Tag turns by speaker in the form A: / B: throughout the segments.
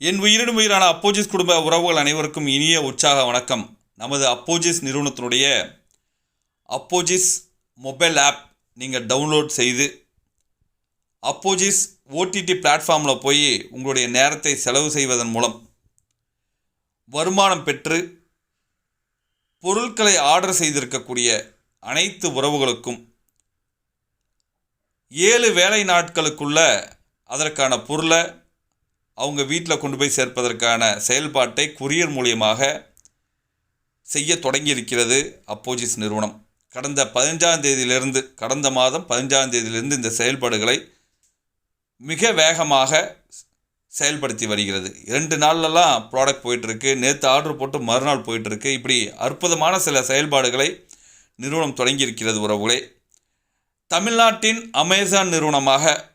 A: என் உயிரினும் உயிரான அப்போஜிஸ் குடும்ப உறவுகள் அனைவருக்கும் இனிய உற்சாக வணக்கம். நமது அப்போஜிஸ் நிறுவனத்தினுடைய அப்போஜிஸ் மொபைல் ஆப் நீங்கள் டவுன்லோட் செய்து அப்போஜிஸ் ஓடிடி பிளாட்ஃபார்மில் போய் உங்களுடைய நேரத்தை செலவு செய்வதன் மூலம் வருமானம் பெற்று பொருட்களை ஆர்டர் செய்திருக்கக்கூடிய அனைத்து உறவுகளுக்கும் ஏழு வேலை நாட்களுக்குள்ள அதற்கான பொருளை அவங்க வீட்டில் கொண்டு போய் சேர்ப்பதற்கான செயல்பாட்டை குரியர் மூலியமாக செய்ய தொடங்கியிருக்கிறது அப்போஜிஸ் நிறுவனம். கடந்த பதினஞ்சாம் தேதியிலிருந்து கடந்த மாதம் பதினஞ்சாம் தேதியிலிருந்து இந்த செயல்பாடுகளை மிக வேகமாக செயல்படுத்தி வருகிறது. இரண்டு நாள்லலாம் ப்ராடக்ட் போயிட்டுருக்கு நேற்று ஆர்டர் போட்டு மறுநாள் போயிட்டுருக்கு. இப்படி அற்புதமான சில செயல்பாடுகளை நிறுவனம் தொடங்கியிருக்கிறது உறவுகளே. தமிழ்நாட்டின் அமேசான் நிறுவனமாக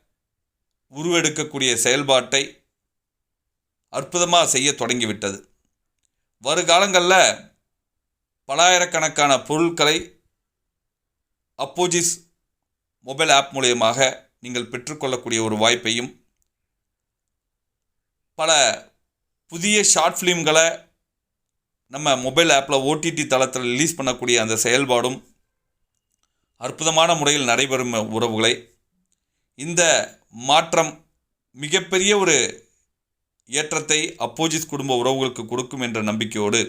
A: உருவெடுக்கக்கூடிய செயல்பாட்டை அற்புதமாக செய்ய தொடங்கிவிட்டது. வருகாலங்களில் பலாயிரக்கணக்கான பொருட்களை அப்போஜிஸ் மொபைல் ஆப் மூலியமாக நீங்கள் பெற்றுக்கொள்ளக்கூடிய ஒரு வாய்ப்பையும் பல புதிய ஷார்ட் ஃபிலிம்களை நம்ம மொபைல் ஆப்பில் ஓடிடி தளத்தில் ரிலீஸ் பண்ணக்கூடிய அந்த செயல்பாடும் அற்புதமான முறையில் நடைபெறும் உறவுகளை இந்த மாற்றம் மிகப்பெரிய ஒரு ஏற்றத்தை அப்போஜிஸ் குடும்ப உறவுகளுக்கு கொடுக்கும் என்ற நம்பிக்கையோடு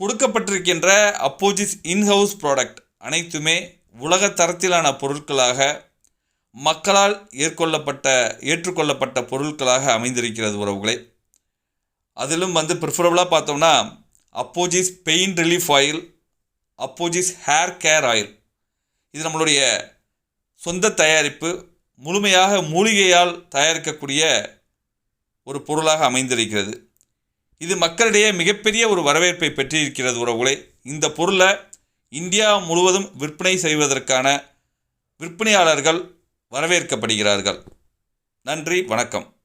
A: கொடுக்கப்பட்டிருக்கின்ற அப்போஜிஸ் இன்ஹவுஸ் ப்ராடக்ட் அனைத்துமே உலக தரத்திலான பொருட்களாக மக்களால் ஏற்கொள்ளப்பட்ட ஏற்றுக்கொள்ளப்பட்ட பொருட்களாக அமைந்திருக்கிறது உறவுகளே. அதிலும் வந்து ப்ரிஃபரபுளாக பார்த்தோம்னா அப்போஜிஸ் பெயின் ரிலீஃப் ஆயில் அப்போஜிஸ் ஹேர் கேர் ஆயில் இது நம்மளுடைய சொந்த தயாரிப்பு முழுமையாக மூலிகையால் தயாரிக்கக்கூடிய ஒரு பொருளாக அமைந்திருக்கிறது. இது மக்களிடையே மிகப்பெரிய ஒரு வரவேற்பை பெற்றிருக்கிறது உறவுகளே. இந்த பொருளை இந்தியா முழுவதும் விற்பனை செய்வதற்கான விற்பனையாளர்கள் வரவேற்கப்படுகிறார்கள். நன்றி வணக்கம்.